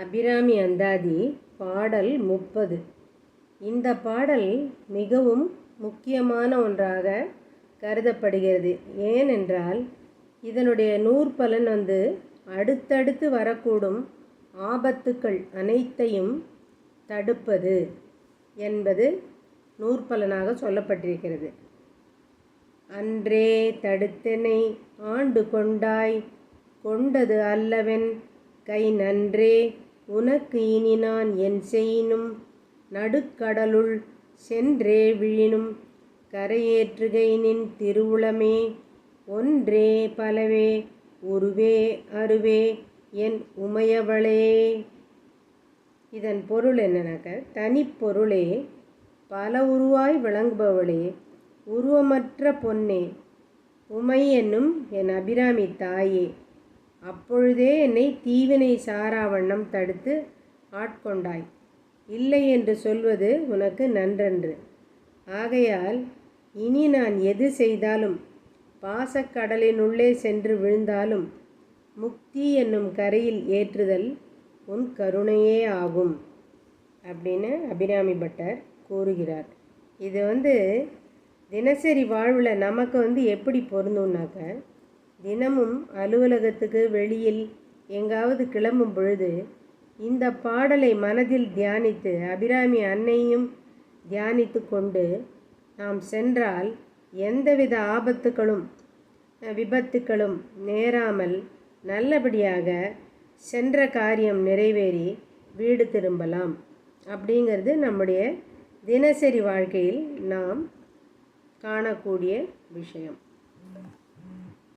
அபிராமி அந்தாதி பாடல் முப்பது. இந்த பாடல் மிகவும் முக்கியமான ஒன்றாக கருதப்படுகிறது. ஏனென்றால் இதனுடைய நூற்பலன் வந்து அடுத்தடுத்து வரக்கூடும் ஆபத்துக்கள் அனைத்தையும் தடுப்பது என்பது நூற்பலனாக சொல்லப்பட்டிருக்கிறது. அன்றே தடுத்தனை ஆண்டு கொண்டாய் கொண்டது அல்லவென் கை நன்றே. உனக்கு இனி நான் என் செய்யினும் நடுக்கடலுள் சென்றே விழினும் கரையேற்றுகை நின் திருவுளமே. ஒன்றே பலவே உருவே அருவே என் உமையவளே. இதன் பொருள் என்னன்னாக்க தனிப்பொருளே பல உருவாய் விளங்குபவளே உருவமற்ற பொன்னே. உமை என்னும் என் அபிராமி தாயே. அப்பொழுதே என்னை தீவினை சாரா வண்ணம் தடுத்து ஆட்கொண்டாய். இல்லை என்று சொல்வது உனக்கு நன்றன்று. ஆகையால் இனி நான் எது செய்தாலும் பாசக்கடலினுள்ளே சென்று விழுந்தாலும் முக்தி என்னும் கரையில் ஏற்றுதல் உன் கருணையே ஆகும் அப்படின்னு அபிராமி பட்டர் கூறுகிறார். இது வந்து தினசரி வாழ்வில் நமக்கு வந்து எப்படி பொருந்தும்னாக்க தினமும் அலுவலகத்துக்கு வெளியில் எங்காவது கிளம்பும் பொழுது இந்த பாடலை மனதில் தியானித்து அபிராமி அன்னையும் தியானித்து கொண்டு நாம் சென்றால் எந்தவித ஆபத்துகளும் விபத்துக்களும் நேராமல் நல்லபடியாக சென்ற காரியம் நிறைவேறி வீடு திரும்பலாம். அப்படிங்கிறது நம்முடைய தினசரி வாழ்க்கையில் நாம் காணக்கூடிய விஷயம்.